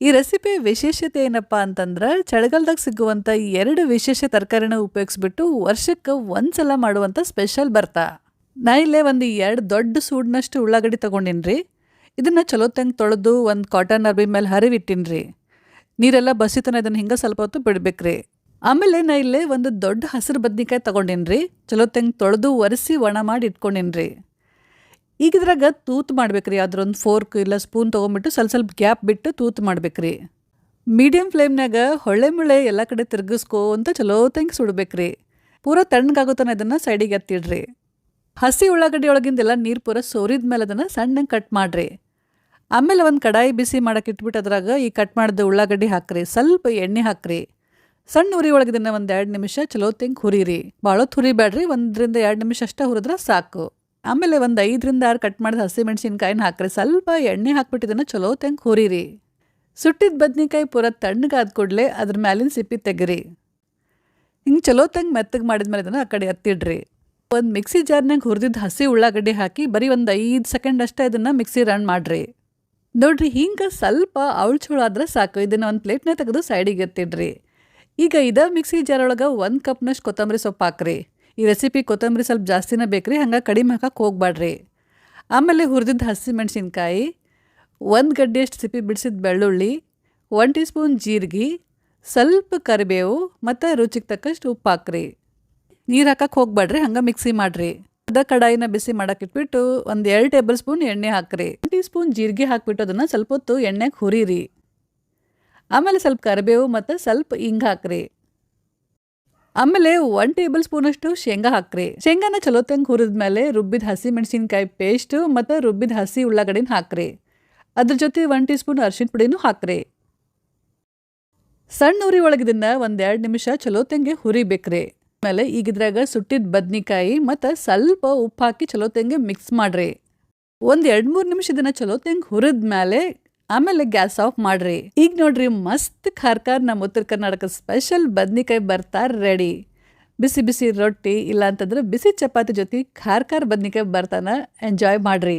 ಈ ರೆಸಿಪಿ ವಿಶೇಷತೆ ಏನಪ್ಪ ಅಂತಂದ್ರೆ ಚಳಿಗಾಲದಾಗ ಸಿಗುವಂಥ ಎರಡು ವಿಶೇಷ ತರಕಾರಿನ ಉಪಯೋಗಿಸ್ಬಿಟ್ಟು ವರ್ಷಕ್ಕೆ ಒಂದ್ಸಲ ಮಾಡುವಂಥ ಸ್ಪೆಷಲ್ ಬರ್ತಾ ನಾ ಇಲ್ಲೇ ಒಂದು ಎರಡು ದೊಡ್ಡ ಸೂಡ್ನಷ್ಟು ಉಳ್ಳಾಗಡ್ಡಿ ತೊಗೊಂಡಿನ್ರಿ. ಇದನ್ನು ಚಲೋ ತಂಗ್ ತೊಳೆದು ಒಂದು ಕಾಟನ್ ಅರ್ಬಿ ಮೇಲೆ ಹರಿವಿಟ್ಟಿನ್ರಿ. ನೀರೆಲ್ಲ ಬಸಿತನ ಇದನ್ನು ಹಿಂಗೆ ಸ್ವಲ್ಪ ಹೊತ್ತು ಬಿಡ್ಬೇಕ್ರಿ. ಆಮೇಲೆ ನಾ ಇಲ್ಲೇ ಒಂದು ದೊಡ್ಡ ಹಸಿರು ಬದ್ನಿಕಾಯಿ ತೊಗೊಂಡಿನ್ರಿ. ಚಲೋ ತಂಗ್ ತೊಳೆದು ಒರೆಸಿ ಒಣ ಮಾಡಿ ಇಟ್ಕೊಂಡಿನ್ರಿ. ಈಗ ಇದ್ರಾಗ ತೂತು ಮಾಡ್ಬೇಕ್ರಿ, ಅದ್ರೊಂದು ಫೋರ್ಕ್ ಇಲ್ಲ ಸ್ಪೂನ್ ತೊಗೊಂಬಿಟ್ಟು ಸ್ವಲ್ಪ ಸ್ವಲ್ಪ ಗ್ಯಾಪ್ ಬಿಟ್ಟು ತೂತು ಮಾಡ್ಬೇಕ್ರಿ. ಮೀಡಿಯಂ ಫ್ಲೇಮ್ನಾಗ ಹೊಳ್ಳೆ ಮುಳ್ಳೆ ಎಲ್ಲ ಕಡೆ ತಿರ್ಗಿಸ್ಕೋ ಅಂತ ಚಲೋ ತಂಗಿ ಸುಡ್ಬೇಕ್ರಿ. ಪೂರ ತಣ್ಣಗಾಗುತ್ತಾನ ಇದನ್ನು ಸೈಡಿಗೆ ಎತ್ತಿಡ್ರಿ. ಹಸಿ ಉಳ್ಳಾಗಡ್ಡಿ ಒಳಗಿಂದೆಲ್ಲ ನೀರು ಪೂರ ಸೋರಿದ ಮೇಲೆ ಅದನ್ನು ಸಣ್ಣಗೆ ಕಟ್ ಮಾಡಿರಿ. ಆಮೇಲೆ ಒಂದು ಕಡಾಯಿ ಬಿಸಿ ಮಾಡಕ್ಕೆ ಇಟ್ಬಿಟ್ಟು ಅದ್ರಾಗ ಈ ಕಟ್ ಮಾಡಿದ ಉಳ್ಳಾಗಡ್ಡಿ ಹಾಕ್ರಿ, ಸ್ವಲ್ಪ ಎಣ್ಣೆ ಹಾಕ್ರಿ. ಸಣ್ಣ ಉರಿ ಒಳಗಿದನ್ನ ಒಂದು ಎರಡು ನಿಮಿಷ ಚಲೋ ತೆಂಗ್ ಹುರಿರಿ. ಭಾಳ ಹುರಿಬೇಡ್ರಿ, ಒಂದರಿಂದ ಎರಡು ನಿಮಿಷ ಅಷ್ಟೇ ಹುರಿದ್ರೆ ಸಾಕು. ಆಮೇಲೆ ಒಂದು ಐದರಿಂದ ಆರು ಕಟ್ ಮಾಡಿದ ಹಸಿ ಮೆಣಸಿನ್ಕಾಯಿನ ಹಾಕ್ರಿ. ಸ್ವಲ್ಪ ಎಣ್ಣೆ ಹಾಕ್ಬಿಟ್ಟಿದ್ದನ್ನು ಚಲೋ ತೆಂಗ್ ಹುರಿರಿ. ಸುಟ್ಟಿದ ಬದ್ನೆಕಾಯಿ ಪೂರ ತಣ್ಣಗಾದ ಕೂಡಲೇ ಅದ್ರ ಮ್ಯಾಲಿನ ಸಿಪ್ಪಿ ತೆಗಿರಿ. ಹಿಂಗೆ ಚಲೋ ತಂಗ್ ಮೆತ್ತಗೆ ಮಾಡಿದ್ಮೇಲೆ ಇದನ್ನು ಆ ಕಡೆ ಎತ್ತಿಡ್ರಿ. ಒಂದು ಮಿಕ್ಸಿ ಜಾರ್ನಾಗ ಹುರಿದಿದ್ದು ಹಸಿ ಉಳ್ಳಾಗಡ್ಡಿ ಹಾಕಿ ಬರೀ ಒಂದು ಐದು ಸೆಕೆಂಡ್ ಅಷ್ಟೇ ಇದನ್ನು ಮಿಕ್ಸಿ ರನ್ ಮಾಡಿರಿ. ನೋಡ್ರಿ ಹಿಂಗೆ ಸ್ವಲ್ಪ ಅವಳು ಆದ್ರೆ ಸಾಕು. ಇದನ್ನು ಒಂದು ಪ್ಲೇಟ್ನ ತೆಗೆದು ಸೈಡಿಗೆ ಎತ್ತಿಡ್ರಿ. ಈಗ ಇದ ಮಿಕ್ಸಿ ಜಾರ್ ಒಳಗೆ ಒಂದು ಕಪ್ನಷ್ಟು ಕೊತ್ತಂಬರಿ ಸೊಪ್ಪು ಹಾಕ್ರಿ. ಈ ರೆಸಿಪಿ ಕೊತ್ತಂಬರಿ ಸ್ವಲ್ಪ ಜಾಸ್ತಿನೇ ಬೇಕ್ರಿ, ಹಂಗೆ ಕಡಿಮೆ ಹಾಕಕ್ಕೆ ಹೋಗ್ಬೇಡ್ರಿ ಆಮೇಲೆ ಹುರಿದಿದ್ದ ಹಸಿ ಮೆಣಸಿನ್ಕಾಯಿ, ಒಂದು ಗಡ್ಡೆಯಷ್ಟು ಸಿಪ್ಪಿ ಬಿಡಿಸಿದ ಬೆಳ್ಳುಳ್ಳಿ ಒನ್ ಟೀ ಸ್ಪೂನ್ ಜೀರಿಗೆ, ಸ್ವಲ್ಪ ಕರಿಬೇವು ಮತ್ತು ರುಚಿಗೆ ತಕ್ಕಷ್ಟು ಉಪ್ಪು ಹಾಕ್ರಿ. ನೀರು ಹಾಕಕ್ಕೆ ಹೋಗ್ಬೇಡ್ರಿ ಹಂಗೆ ಮಿಕ್ಸಿ ಮಾಡಿರಿ. ಅದ ಕಡಾಯಿನ ಬಿಸಿ ಮಾಡೋಕ್ಕಿಟ್ಬಿಟ್ಟು ಒಂದು ಎರಡು ಟೇಬಲ್ ಸ್ಪೂನ್ ಎಣ್ಣೆ ಹಾಕ್ರಿ. ಒನ್ ಟೀ ಸ್ಪೂನ್ ಜೀರಿಗೆ ಹಾಕ್ಬಿಟ್ಟು ಅದನ್ನು ಸ್ವಲ್ಪ ಹೊತ್ತು ಎಣ್ಣೆಗೆ ಹುರಿರಿ. ಆಮೇಲೆ ಸ್ವಲ್ಪ ಕರಿಬೇವು ಮತ್ತು ಸ್ವಲ್ಪ ಹಿಂಗೆ ಹಾಕ್ರಿ. ಆಮೇಲೆ ಒನ್ ಟೇಬಲ್ ಸ್ಪೂನಷ್ಟು ಶೇಂಗಾ ಹಾಕ್ರಿ. ಶೇಂಗಾನ ಚಲೋ ಹುರಿದ ಮೇಲೆ ರುಬ್ಬಿದ ಹಸಿ ಮೆಣಸಿನಕಾಯಿ ಪೇಸ್ಟ್ ಮತ್ತು ರುಬ್ಬಿದ ಹಸಿ ಉಳ್ಳಾಗಡ್ಡಿನ ಹಾಕ್ರಿ. ಅದ್ರ ಜೊತೆ ಒನ್ ಟೀ ಸ್ಪೂನ್ ಅರ್ಶಿನ ಪುಡಿನೂ ಹಾಕ್ರಿ. ಸಣ್ಣ ಉರಿ ಒಳಗಿದನ್ನ ಒಂದೆರಡು ನಿಮಿಷ ಚಲೋ ತಂಗೆ ಹುರಿಬೇಕ್ರಿ. ಆಮೇಲೆ ಈಗಿದ್ರಾಗ ಸುಟ್ಟಿದ ಬದ್ನಿಕಾಯಿ ಮತ್ತು ಸ್ವಲ್ಪ ಉಪ್ಪು ಹಾಕಿ ಚಲೋ ತಂಗೆ ಮಿಕ್ಸ್ ಮಾಡ್ರಿ. ಒಂದು ಎರಡು ಮೂರು ನಿಮಿಷ ಇದನ್ನು ಚಲೋ ತಂಗೆ ಹುರಿದ್ಮೇಲೆ ಆಮೇಲೆ ಗ್ಯಾಸ್ ಆಫ್ ಮಾಡ್ರಿ. ಈಗ ನೋಡ್ರಿ ಮಸ್ತ್ ಖಾರ್ಕಾರ್ ನಮ್ಮ ಉತ್ತರ ಕರ್ನಾಟಕ ಸ್ಪೆಷಲ್ ಬದ್ನಿಕಾಯಿ ಬರ್ತಾ ರೆಡಿ ಬಿಸಿ ಬಿಸಿ ರೊಟ್ಟಿ ಇಲ್ಲ ಅಂತಂದ್ರೆ ಬಿಸಿ ಚಪಾತಿ ಜೊತೆ ಖಾರ್ಕಾರ್ ಬದ್ನಿಕಾಯಿ ಬರ್ತಾನ ಎಂಜಾಯ್ ಮಾಡ್ರಿ.